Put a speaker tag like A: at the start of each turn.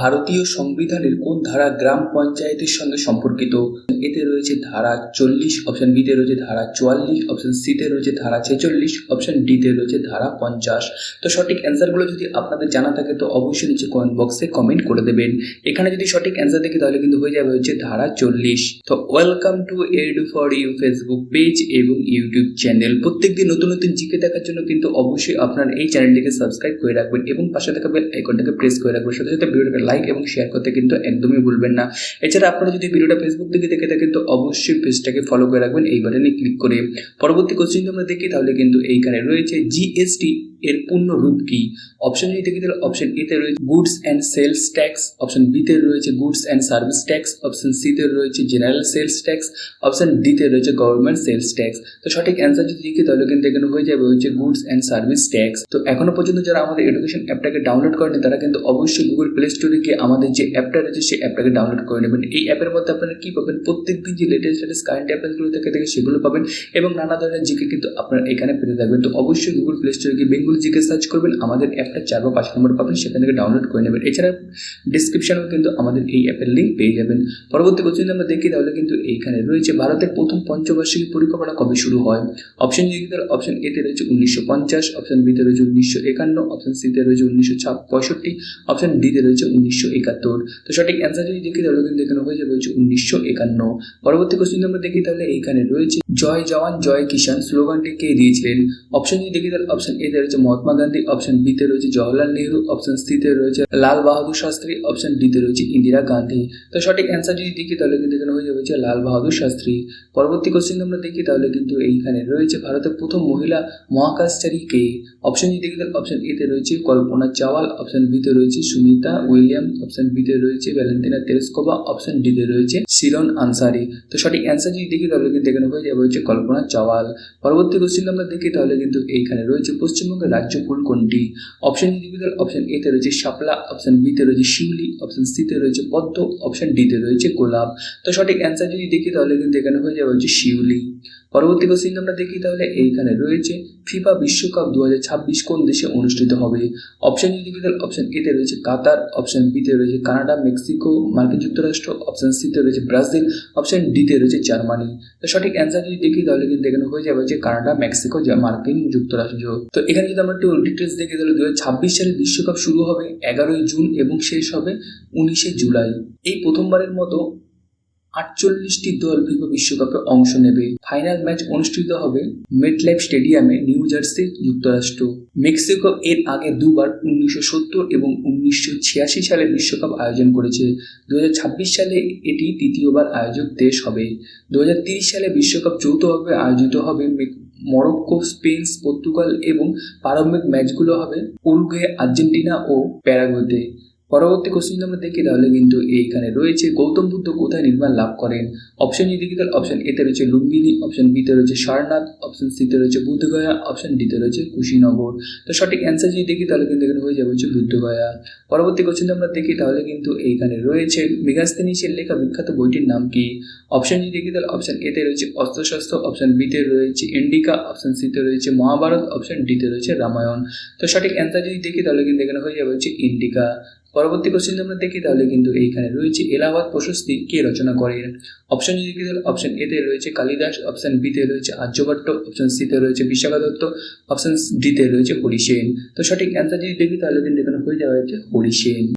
A: ভারতীয় সংবিধানের কোন ধারা গ্রাম পঞ্চায়েতের সঙ্গে সম্পর্কিত? এতে রয়েছে ধারা চল্লিশ অপশন বিতে রয়েছে ধারা চুয়াল্লিশ অপশন সিতে রয়েছে ধারা ছেচল্লিশ অপশন ডিতে রয়েছে ধারা পঞ্চাশ। তো সঠিক অ্যান্সারগুলো যদি আপনাদের জানা থাকে, তো অবশ্যই নিচে কমেন্ট বক্সে কমেন্ট করে দেবেন। এখানে যদি সঠিক অ্যান্সার দেখি, তাহলে কিন্তু হয়ে যাবে হচ্ছে ধারা চল্লিশ। তো welcome to ed for you Facebook page এবং ইউটিউব চ্যানেল প্রত্যেকদিন নতুন নতুন জিকে দেখার জন্য কিন্তু অবশ্যই আপনার এই চ্যানেলটিকে সাবস্ক্রাইব করে রাখবেন এবং পাশে থাকা বেল আইকনটাকে প্রেস করে রাখবেন, সাথে সাথে ভিডিওটাকে লাইক এবং শেয়ার করতে কিন্তু একদমই ভুলবেন না। এছাড়া আপনারা যদি ভিডিওটা ফেসবুক থেকে দেখে থাকেন, তো অবশ্যই পেজটাকে ফলো করে রাখবেন, এই বাটনে ক্লিক করে। পরবর্তী কোশ্চেন আমরা দেখি, তাহলে কিন্তু এইখানে রয়েছে জিএসটি এর পূর্ণ রূপ কি? অপশন যদি দেখি তাহলে অপশন এতে রয়েছে goods and sales tax option বিতে রয়েছে goods and service tax option সিতে রয়েছে জেনারেল সেলস ট্যাক্স অপশন ডিতে রয়েছে গভর্নমেন্ট সেলস ট্যাক্স তো সঠিক অ্যান্সার যদি দেখি, তাহলে কিন্তু এখানে হয়ে যাবে হচ্ছে গুডস অ্যান্ড সার্ভিস ট্যাক্স তো এখনও পর্যন্ত যারা আমাদের এডুকেশন অ্যাপটাকে ডাউনলোড করেনি তারা কিন্তু অবশ্যই গুগল প্লে স্টোরে গিয়ে আমাদের যে অ্যাপটা রয়েছে, সেই অ্যাপটাকে ডাউনলোড করে নেবেন। এই অ্যাপের মধ্যে আপনারা কী পাবেন? প্রত্যেক দিন যে লেটেস্ট লেটেস্ট কারেন্ট অ্যাফেয়ার্সগুলো থেকে থেকে সেগুলো পাবেন এবং নানা ধরনের জিকে কিন্তু আপনারা এখানে পেতে থাকবেন। তো অবশ্যই গুগল প্লে স্টোরে গিয়ে বেঙ্গল জিকে সার্চ করবেন, আমাদের অ্যাপটা চার বা পাঁচ নম্বর পাবেন, সেখান থেকে ডাউনলোড করে নেবেন। এছাড়া ডিসক্রিপশনেও কিন্তু আমাদের এই অ্যাপের লিঙ্ক পেয়ে যাবেন। পরবর্তী কোশ্চেন আমরা দেখি, তাহলে কিন্তু এইখানে রয়েছে ভারতের প্রথম পঞ্চবার্ষিকী পরিকল্পনা কবে শুরু হয়? অপশন তাহলে অপশন এতে রয়েছে উনিশশো পঞ্চাশ অপশন বিতে রয়েছে উনিশশো একান্ন অপশন সিতে রয়েছে উনিশশো পঁয়ষট্টি অপশন ডিতে রয়েছে উনিশশো একাত্তর। তো সঠিক অ্যান্সার যদি দেখি, তাহলে কিন্তু এখানে হয়ে যাবে হচ্ছে উনিশশো একান্ন। পরবর্তী কোশ্চেন আমরা দেখি, তাহলে এইখানে রয়েছে, জয় জওয়ান, জয় কিষান স্লোগানটি কে দিয়েছিলেন? অপশন যদি দেখি, তাহলে অপশন এতে রয়েছে মহাত্মা গান্ধী অপশন বিতে রয়েছে জওয়াহরলাল নেহরু অপশন সিতে রয়েছে লাল বাহাদুর শাস্ত্রী অপশন ডিতে রয়েছে ইন্দিরা গান্ধী। তো সঠিক অ্যান্সার যদি দেখি, তাহলে কিন্তু এখানে হয়ে যাবে লাল বাহাদুর শাস্ত্রী। পরবর্তী কোশ্চেন আমরা দেখি, তাহলে কিন্তু এইখানে রয়েছে ভারতের প্রথম মহিলা মহাকাশচারী কে? অপশন যদি দেখি, তাহলে অপশন এতে রয়েছে কল্পনা চাওয়াল অপশন বিতে রয়েছে সুমিতা উইলিয়াম। অপশন বিতে রয়েছে ভ্যালেন্টিনা তেরেস্কোভা অপশন ডিতে রয়েছে সিরন আনসারি তো সঠিক অ্যান্সার যদি দেখি, তাহলে কিন্তু এখানে হয়ে যাবে হচ্ছে কল্পনা চাওয়াল। পরবর্তী কোশ্চেন আমরা দেখি, তাহলে কিন্তু এইখানে রয়েছে পশ্চিমবঙ্গের রাজ্য ফুল কোনটি? অপশন যদি দেখি তাহলে অপশন এতে রয়েছে শাপলা অপশন বিতে রয়েছে শিউলি অপশন সিতে রয়েছে পদ্ম অপশন ডিতে রয়েছে গোলাপ। তো সঠিক অ্যান্সার যদি দেখি, তাহলে কিন্তু এখানে হয়ে যাবে হচ্ছে শিউলি। পরবর্তী কোশ্চেন আমরা দেখি, তাহলে এইখানে রয়েছে ফিফা বিশ্বকাপ দু হাজার ছাব্বিশ কোন দেশে অনুষ্ঠিত হবে? অপশন যদি দেখি, তাহলে অপশন এতে রয়েছে কাতার অপশন বিতে রয়েছে কানাডা, মেক্সিকো, মার্কিন যুক্তরাষ্ট্র অপশন সিতে রয়েছে ব্রাজিল অপশন ডিতে রয়েছে জার্মানি। তো সঠিক অ্যান্সার যদি দেখি, তাহলে কিন্তু এখানে হয়ে যাবে যে কানাডা, মেক্সিকো মার্কিন যুক্তরাষ্ট্র। তো এখানে যদি আমরা একটু ডিটেলস দেখি, তাহলে দু হাজার ছাব্বিশ সালে বিশ্বকাপ শুরু হবে এগারোই জুন এবং শেষ হবে উনিশে জুলাই। এই প্রথমবারের মতো আটচল্লিশটি দল ফিফা বিশ্বকাপে অংশ নেবে। ফাইনাল ম্যাচ অনুষ্ঠিত হবে মেটলাইফ স্টেডিয়ামে, নিউ জার্সি যুক্তরাষ্ট্র। মেক্সিকো এর আগে দুবার উনিশশো সত্তর এবং উনিশশো ছিয়াশি সালে বিশ্বকাপ আয়োজন করেছে। দু হাজার ছাব্বিশ সালে এটি তৃতীয়বার আয়োজক দেশ হবে। দু সালে বিশ্বকাপ যৌথভাবে আয়োজিত হবে মরক্কো, স্পেন, পর্তুগাল এবং প্রারম্ভিক ম্যাচগুলো হবে উরুগুয়ে, আর্জেন্টিনা ও প্যারাগুয়েতে। পরবর্তী কোশ্চেন আমরা দেখি তাহলে কিন্তু এইখানে রয়েছে, গৌতম বুদ্ধ কোথায় নির্মাণ লাভ করেন? অপশন যদি দেখি তাহলে অপশন এতে রয়েছে লুম্বিনী অপশন বিতে রয়েছে সারনাথ অপশন সিতে রয়েছে বুদ্ধগয়া অপশন ডিতে রয়েছে কুশীনগর। তো সঠিক অ্যান্সার যদি দেখি তাহলে কিন্তু এখানে হয়ে যাবে হচ্ছে বুদ্ধগয়া। পরবর্তী কোশ্চেন আমরা দেখি তাহলে কিন্তু এইখানে রয়েছে মেঘাস্তিনীশের লেখা বিখ্যাত বইটির নাম কি? অপশন যদি দেখি তাহলে অপশন এতে রয়েছে অস্ত্রশস্ত্র অপশন বিতে রয়েছে ইন্ডিকা অপশন সিতে রয়েছে মহাভারত অপশন ডিতে রয়েছে রামায়ণ। তো সঠিক অ্যান্সার যদি দেখি তাহলে কিন্তু এখানে হয়ে যাবে হচ্ছে ইন্ডিকা। পরবর্তী কোশ্চেন আমরা দেখি, তাহলে কিন্তু এইখানে রয়েছে এলাহাবাদ প্রশস্তি কে রচনা করেন অপশন যদি তাহলে অপশন এতে রয়েছে কালিদাস অপশন বিতে রয়েছে আর্যভট্ট অপশন সিতে রয়েছে বিশাখা দত্ত অপশন ডিতে রয়েছে হরিসেন। তো সঠিক অ্যান্সার যদি দেখি, তাহলে কিন্তু এখানে হয়ে যাওয়া হচ্ছে হরিসেন।